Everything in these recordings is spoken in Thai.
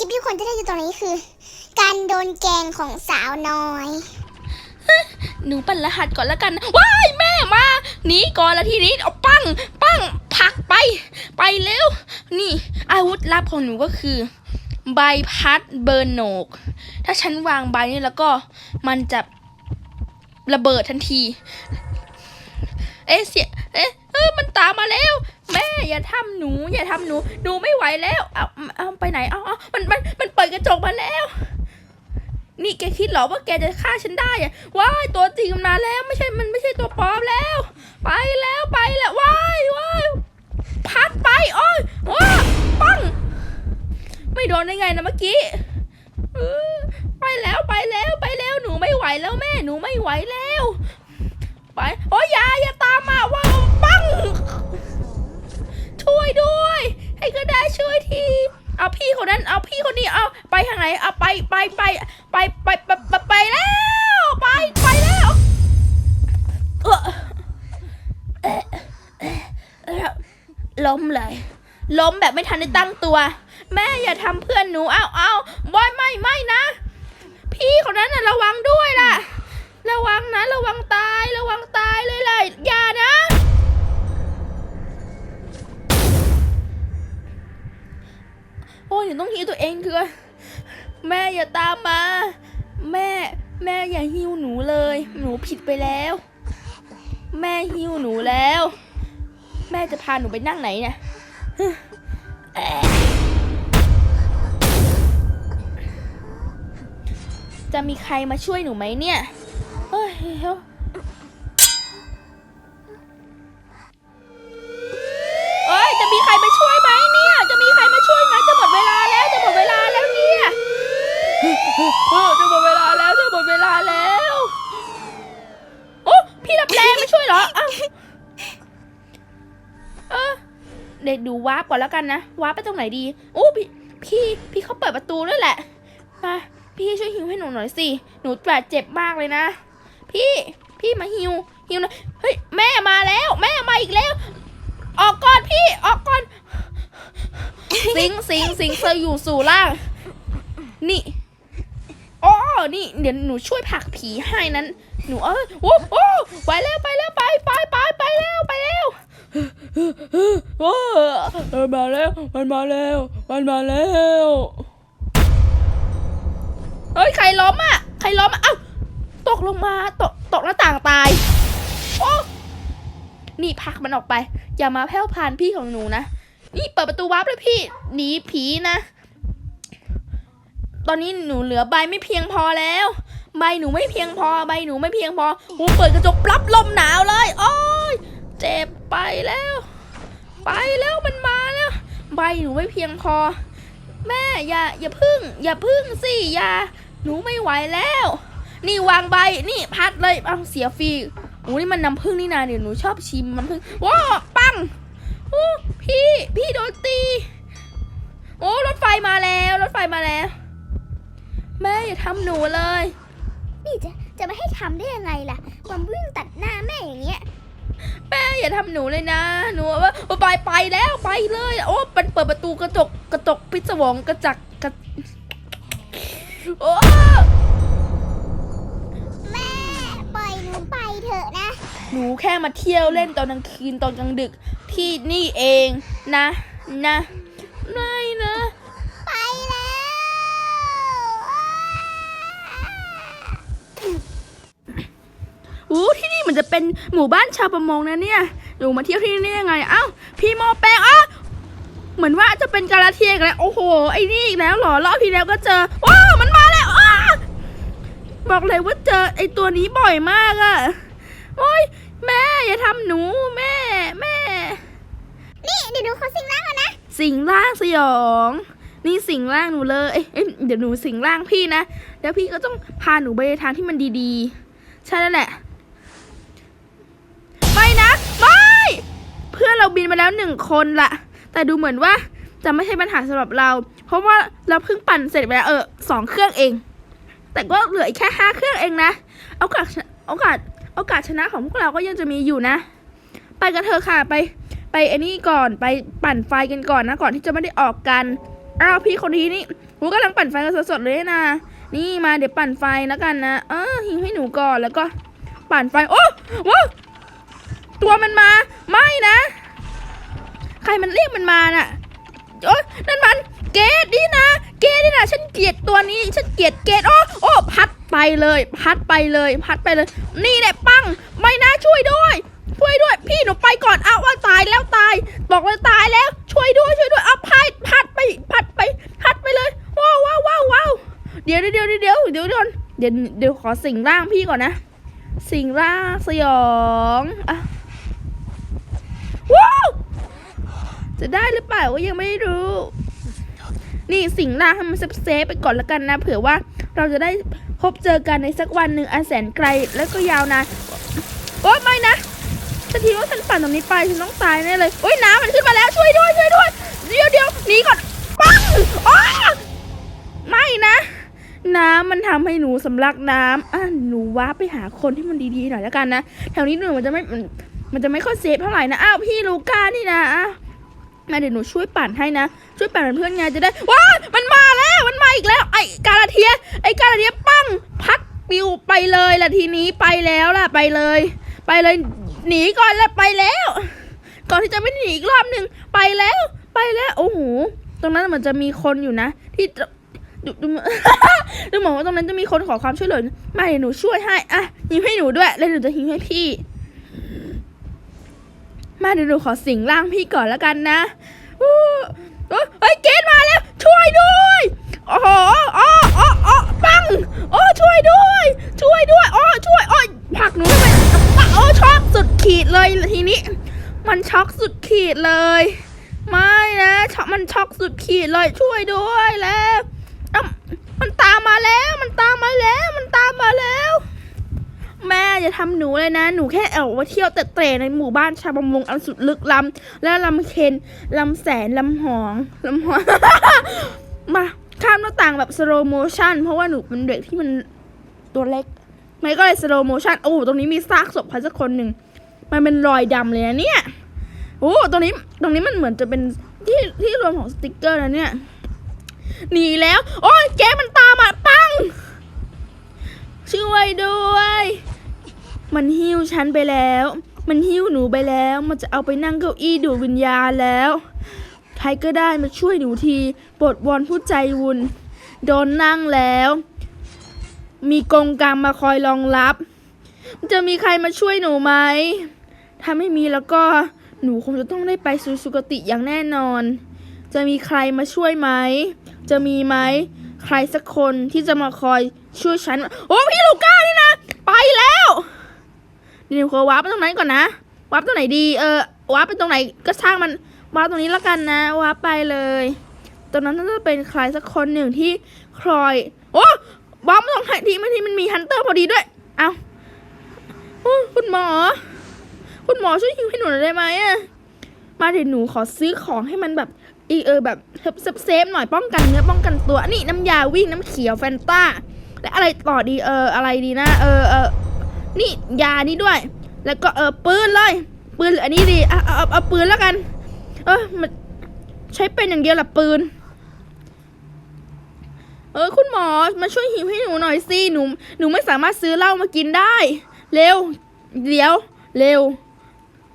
ลิปที่ทุกคนจะได้ดูตอนนี้คือ การโดนแกงของสาวน้อย หนูปั่นรหัสก่อนแล้วกัน ว้ายแม่มาหนีก่อนละทีนี้เอาปังปังผักไป ไปเร็ว นี่อาวุธลับของหนูก็คือ ใบพัดเบอร์โหนก ถ้าฉันวางใบนี้แล้วก็มันจะระเบิดทันที เอ๊ะเสียเอ๊ะเออมันตามมาแล้ว แม่อย่าทำหนู อย่าทำหนูหนูไม่ไหวแล้วเอาเอาไปไหนเอาเอามันมันมันเปิดกระจกมาแล้ว นี่แกคิดหรอว่าแกจะฆ่าฉันได้อะว้ายตัวจริงมันมาแล้วไม่ใช่มันไม่ใช่ตัวปลอมแล้ว ไปแล้วไปแล้วว้ายว้ายพัดไปโอ้ยว้าปังไม่โดนได้ไงนะเมื่อกี้ไปแล้วไปแล้วไปแล้วหนูไม่ไหวแล้วแม่หนูไม่ไหวแล้ว ไปโอ้ยอย่าอย่า เอาพี่คนนั้น เอาพี่คนนี้ เอาไปทางไหน เอาไปไปไปไปไปไปไปแล้วไปไปแล้วเออล้มเลย ล้มแบบไม่ทันได้ตั้งตัว แม่อย่าทำเพื่อนหนู เอาเอาบอย อย่าตามมา แม่ แม่อย่าหิวหนูเลย หนูผิดไปแล้ว แม่หิวหนูแล้ว แม่จะพาหนูไปนั่งไหนเนี่ยจะมีใครมาช่วยหนูไหมเนี่ย เฮ้ย กดูวาร์ปก่อนแล้วกันนะวาร์ปไปตรงไหนดีโอ้พี่พี่พี่เขาเปิดประตูด้วยแหละมาพี่ช่วยฮิวให้หนูหน่อยสิหนูบาดเจ็บมากเลยนะ พี่พี่มาฮิวฮิวหน่อยเฮ้ยแม่มาแล้ว แม่มาอีกแล้ว ออกก่อนพี่ออกก่อน สิงสิงสิงเซอร์อยู่สู่ล่าง นี่ อ๋อนี่เดี๋ยวหนูช่วยผลักผีให้นั้น หนูเออโอ้โอ้ไปแล้วไปแล้วไปไปไปไปแล้วไปแล้วโอ้มันมาแล้วมันมาแล้วมันมาแล้วเฮ้ยใครล้มอะใครล้มอะเอ้าตกลงมาตกตกหน้าต่างตายโอ้นี่พักมันออกไป อย่ามาแผ่วพานพี่ของหนูนะ นี่เปิดประตูวาร์ปเลยพี่หนีผีนะ ตอนนี้หนูเหลือใบไม่เพียงพอแล้ว ใบหนูไม่เพียงพอ ใบหนูไม่เพียงพอโอ้เปิดกระจกปรับลมหนาวเลย โอ้ยเจ็บไปแล้ว ไปแล้วมันมาแล้ว ใบหนูไม่เพียงพอ แม่อย่าอย่าพึ่ง อย่าพึ่งสิอย่าหนูไม่ไหวแล้ว นี่วางใบนี่พัดเลยเอาเสียฟรีโอ้นี่มันน้ำผึ้งนี่นาเดี๋ยวหนูชอบชิมมันำผึ้งว้าปังโอ้พี่พี่โดนตีโอ้รถไฟมาแล้ว รถไฟมาแล้ว แม่อย่าทำหนูเลย นี่จะจะไม่ให้ทำได้ยังไงล่ะความวิ่งตัดหน้าแม่อย่างเงี้ย แม่อย่าทำหนูเลยนะ หนูว่าไปไปแล้วไปเลย โอ้มันเปิดประตูกระจกกระจกพิศวงกระจักกระโอ้แม่ปล่อยหนูไปเถอะนะ หนูแค่มาเที่ยวเล่นตอนกลางคืนตอนกลางดึกที่นี่เองนะนะไม่นะ ไปแล้ว อู้ที่นี่มันจะเป็นหมู่บ้านชาวประมงนะเนี่ยหนูมาเที่ยวที่นี่ได้ยังไงเอ้าพี่โมแปงอ้าวเหมือนว่าจะเป็นกาลาเทียอีกแล้วโอ้โหไอ้นี่อีกแล้วเหรอรอบที่แล้วก็เจอว้าวมันมาแล้วอ้าบอกเลยว่าเจอไอ้ตัวนี้บ่อยมากอะโอ้ยแม่อย่าทำหนูแม่แม่ นี่เดี๋ยวหนูขอสิ่งแรกก่อนนะ สิงร่างสยอง นี่สิงร่างหนูเลยเอ้ยเอ้ยเดี๋ยวหนูสิงร่างพี่นะแล้วพี่ก็ต้องพาหนูไปในทางที่มันดีๆ ใช่แล้วแหละไม่ นะ ไม่ เพื่อนเราบินมาแล้วหนึ่งคนละแต่ดูเหมือนว่าจะไม่ใช่ปัญหาสำหรับเรา เพราะว่าเราเพิ่งปั่นเสร็จไปแล้วเออสองเครื่องเอง แต่ก็เหลืออีกแค่ห้าเครื่องเองนะโอกาสโอกาสโอกาสชนะของพวกเราก็ยังจะมีอยู่นะ ไปกันเถอะค่ะไป ไปไอ้นี่ก่อนไปปั่นไฟกันก่อนนะก่อนที่จะไม่ได้ออกกันอ้าวพี่คนนี้นี่หนูกำลังปั่นไฟกันสดๆเลยนะ นี่มาเดี๋ยวปั่นไฟแล้วกันนะ เออหิวให้หนูก่อนแล้วก็ปั่นไฟ โอ้ว้าว วมันมา ไม่นะ ใครมันเรียกมันมาน่ะโอ๊ยนั่นมัน เกดนี่นะ เกดนี่นะฉันเกลียดตัวนี้ ฉันเกลียดเกดโอ้โอ้พัดไปเลย พัดไปเลย พัดไปเลย นี่แหละปัง ไม่นะช่วยด้วย ช่วยด้วย พี่หนูไปก่อนเอาว่าตายแล้วตาย บอกว่าตายแล้ว ช่วยด้วยช่วยด้วยเอาพัดพัดไป พัดไป พัดไปเลย ว้าวว้าวว้าวเดี๋ยวเดี๋ยวเดี๋ยวเดี๋ยวเดี๋ยวเดี๋ยวเดี๋ยวขอสิงร่างพี่ก่อนนะ สิงร่างสยองอะ จะได้หรือเปล่าก็ยังไม่รู้ นี่สิ่งร่างให้มันเซฟเซฟไปก่อนละกันนะ เผื่อว่าเราจะได้พบเจอกันในสักวันหนึ่งอันแสนไกลแล้วก็ยาวนานโอ๊ยไม่นะถ้าทีว่าฉันปั่นตรงนี้ไปฉันต้องตายแน่เลยโอ๊ยน้ำมันขึ้นมาแล้วช่วยด้วยช่วยด้วยเดี๋ยวเดี๋ยวหนีก่อนปังอ้าไม่นะ น้ำมันทำให้หนูสำลักน้ำอะหนูว้าไปหาคนที่มันดีๆหน่อยแล้วกันนะแถวนี้หนูมันจะไม่มันจะไม่ค่อยเซฟเท่าไหร่นะอ้าวพี่ลูก้านี่นะอะ มาเดี๋ยวหนูช่วยปั่นให้นะ ช่วยปั่นเป็นเพื่อนไงจะได้ว้ามันมาแล้วมันมาอีกแล้ว ไอ้กาลาเทีย ไอ้กาลาเทียปั้งพัดปิวไปเลยละทีนี้ไปแล้วล่ะไปเลย ไปเลยหนีก่อนแล้วไปแล้ว ก่อนที่จะไม่หนีอีกรอบหนึ่งไปแล้วไปแล้วโอ้โหตรงนั้นเหมันจะมีคนอยู่นะ ที่จะดูดูดูเหมือนว่าตรงนั้นจะมีคนขอความช่วยเหลือมาเดี๋ยวหนูช่วยให้อะหิวให้หนูด้วยแล้วหนูจะหิวให้พี่ มาเดี๋ยวหนูขอสิงร่างพี่ก่อนแล้วกันนะอู้เอ้ยเฮ้ยเกณฑ์มาแล้ว ช่วยด้วยโอ้โหอ๋ออ๋ออ๋อปังโอ้ช่วยด้วย ช่วยด้วยอ๋อช่วยอ๋อผักหนูทำไมโอ้ช็อกสุดขีดเลยทีนี้ มันช็อกสุดขีดเลย ไม่นะช็อกมันช็อกสุดขีดเลยช่วยด้วยแล้วเอ้ามันตามมาแล้ว มันตามมาแล้ว มันตามมาแล้ว แม่อย่าทำหนูเลยนะ หนูแค่ออกมาเที่ยวเตะในหมู่บ้านชาวประมงอันสุดลึกล้ำและลำเคนลำแสนลำหองลำหอง มาข้ามหน้าต่างแบบสโลโมชันเพราะว่าหนูเป็นเด็กที่มันตัวเล็กไม่ก็เลยสโลโมชันโอ้ตรงนี้มีซากศพใครสักคนหนึ่งมันเป็นรอยดำเลยนะเนี่ยโอ้ตรงนี้ตรงนี้มันเหมือนจะเป็นที่ที่รวมของสติกเกอร์นะเนี่ยหนีแล้ว โอ้ยแกมันตามมาปังช่วยด้วย มันหิ้วฉันไปแล้ว มันหิ้วหนูไปแล้ว มันจะเอาไปนั่งเก้าอี้ดูดวิญญาณแล้ว ใครก็ได้มาช่วยหนูทีปรดวอนผู้ใจบุญโดนนั่งแล้ว มีกองกลางมาคอยรองรับ จะมีใครมาช่วยหนูไหม ถ้าไม่มีแล้วก็หนูคงจะต้องได้ไปสู่สุคติอย่างแน่นอน จะมีใครมาช่วยไหม จะมีไหม ใครสักคนที่จะมาคอยช่วยฉัน โอ้พี่ลูก้านี่นะ ไปแล้ว เดี๋ยวขอวาร์ปไปตรงนั้นก่อนนะวาร์ปตรงไหนดีเออวาร์ปไปตรงไหนก็ช่างมันวาร์ปตรงนี้แล้วกันนะวาร์ปไปเลยตรงนั้นน่าจะเป็นใครสักคนหนึ่งที่คอยโอ้วาร์ปมาตรงไหนทีมันที่มันมีฮันเตอร์พอดีด้วยเอาคุณหมอ คุณหมอช่วยฮิวให้หนูหน่อยได้ไหมอะมาเดี๋ยวหนูขอซื้อของให้มันแบบอีเออแบบเซฟเซฟหน่อยป้องกันเนื้อป้องกันตัวนี่น้ำยาวิ่งน้ำเขียวแฟนต้าและอะไรต่อดีเอออะไรดีนะ เออเออ นี่ยานี่ด้วย แล้วก็เออปืนเลย ปืนหรืออันนี้ดีเอาเอาเอาปืนแล้วกัน เออมันใช้เป็นอย่างเดียวหละปืน เออ คุณหมอมาช่วยหิวให้หนูหน่อยสิหนูหนูไม่สามารถซื้อเหล้ามากินได้ เร็ว เดี๋ยว เร็ว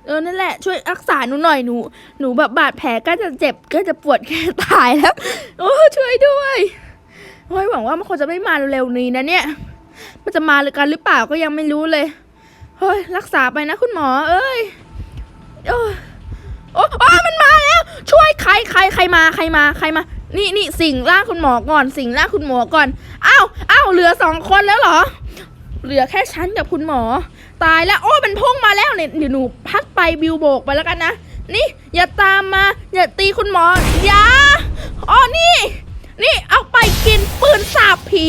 เออนั่นแหละช่วยรักษาหนูหน่อยหนู หนูแบบบาดแผลก็จะเจ็บก็จะปวดแค่ตายแล้ว โอ้ช่วยด้วยโอ้ยหวังว่ามันคงจะไม่มาเร็วๆนี้นะเนี่ย มันจะมาหรือกันหรือเปล่าก็ยังไม่รู้เลย เฮ้ย รักษาไปนะคุณหมอ เอ้ย โอ้ยโอ้โอ้มันมาแล้ว ช่วยใครใครใครมาใครมาใครมา นี่นี่สิ่งร่างคุณหมอก่อน สิ่งร่างคุณหมอก่อน อ้าวอ้าวเหลือสองคนแล้วเหรอ เหลือแค่ฉันกับคุณหมอ ตายแล้ว โอ้ มันพุ่งมาแล้วเนี่ยเดี๋ยวหนูพัดไปบิวโบกไปแล้วกันนะ นี่ อย่าตามมา อย่าตีคุณหมอ อย่า อ๋อ นี่ นี่ เอาไปกินปืนสาบผี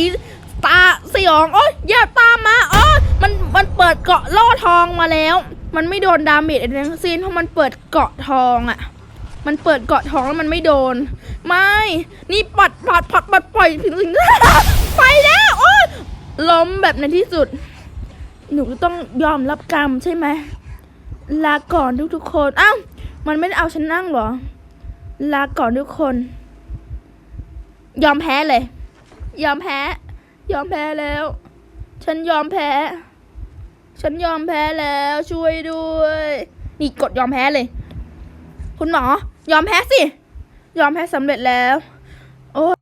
ตาสยองโอ้ยอย่าตามมาอ๋อมันมันเปิดเกาะล่อทองมาแล้ว มันไม่โดนดาเมจอะไรทั้งสิ้นเพราะมันเปิดเกาะทองอะ่ะ มันเปิดเกาะทองแล้วมันไม่โดน ไม่ นี่ปัดปัดปัดปัดปล่อยถึงถึงไปแล้วโอ้ยล้มแบบในที่สุด หนูต้องยอมรับกรรมใช่ไหมลาก่อนทุกๆคนอ้าวมันไม่ได้เอาฉันนั่งหรอ ลาก่อนทุกคน ยอมแพ้เลย ยอมแพ้ ยอมแพ้แล้ว ฉันยอมแพ้ ฉันยอมแพ้แล้วช่วยด้วย นี่กดยอมแพ้เลย คุณหมอ ยอมแพ้สิ ยอมแพ้สำเร็จแล้ว โอ้